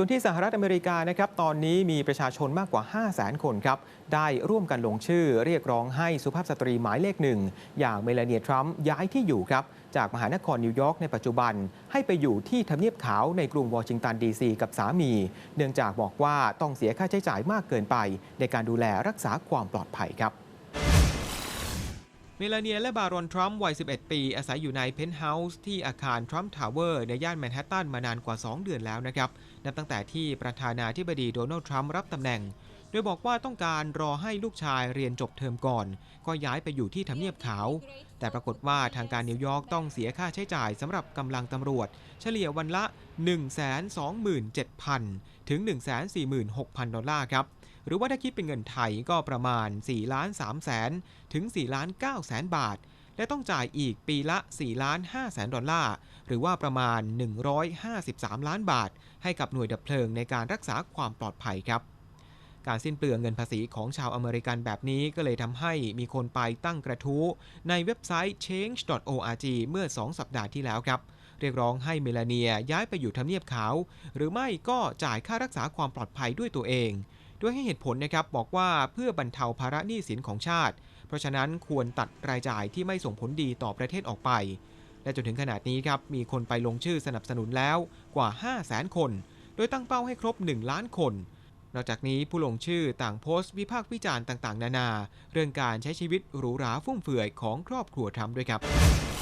ส่วนที่สหรัฐอเมริกานะครับตอนนี้มีประชาชนมากกว่า 5 0 0 0 0 0 คนครับ ได้ร่วมกันลงชื่อเรียกร้องให้สุภาพสตรีหมายเลขหนึ่ง อย่างเมลาเนียทรัมป์ย้ายที่อยู่ครับ จากมหานครนิวยอร์กในปัจจุบัน ให้ไปอยู่ที่ทำเนียบขาวในกรุงวอชิงตันดีซีกับสามี เนื่องจากบอกว่าต้องเสียค่าใช้จ่ายมากเกินไป ในการดูแลรักษาความปลอดภัยครับ เมลาเนียและบารอนทรัมป์วัย 11 ปี อาศัยอยู่ในเพนท์เฮาส์ที่อาคารทรัมป์ทาวเวอร์ในย่านแมนฮัตตันมานานกว่า 2 เดือนแล้วนะครับ นับตั้งแต่ที่ประธานาธิบดีโดนัลด์ทรัมป์รับตำแหน่ง โดยบอกว่าต้องการรอให้ลูกชายเรียนจบเทอมก่อน ก็ย้ายไปอยู่ที่ทำเนียบขาว แต่ปรากฏว่าทางการนิวยอร์กต้องเสียค่าใช้จ่ายสำหรับกำลังตำรวจ เฉลี่ยวันละ 127,000 ถึง 146,000 ดอลลาร์ครับ หรือว่าถ้าคิดเป็นเงินไทยก็ประมาณ4ล้าน3แสนถึง4ล้าน9แสนบาท และต้องจ่ายอีกปีละ4ล้าน5แสนดอลลาร์ หรือว่าประมาณ 153 ล้านบาท ให้กับหน่วยดับเพลิงในการรักษาความปลอดภัยครับ การสิ้นเปลืองเงินภาษีของชาวอเมริกันแบบนี้ก็เลยทำให้มีคนไปตั้งกระทู้ ในเว็บไซต์ change.org เมื่อ 2 สัปดาห์ที่แล้วครับ เรียกร้องให้เมลาเนียย้ายไปอยู่ทำเนียบขาว หรือไม่ก็จ่ายค่ารักษาความปลอดภัยด้วยตัวเองด้วยให้เหตุผลนะครับบอกว่าเพื่อบรรเทาภาระหนี้สินของชาติ เพราะฉะนั้นควรตัดรายจ่ายที่ไม่ส่งผลดีต่อประเทศออกไป และจนถึงขนาดนี้ครับมีคนไปลงชื่อสนับสนุนแล้วกว่า 5 0 0แสนคน โดยตั้งเป้าให้ครบ 1 ล้านคน นอกจากนี้ผู้ลงชื่อต่างโพสต์วิพากษ์วิจารณ์ต่าง ๆ นานา เรื่องการใช้ชีวิตหรูหราฟุ่มเฟือยของครอบครัวทรัมป์ด้วยครับ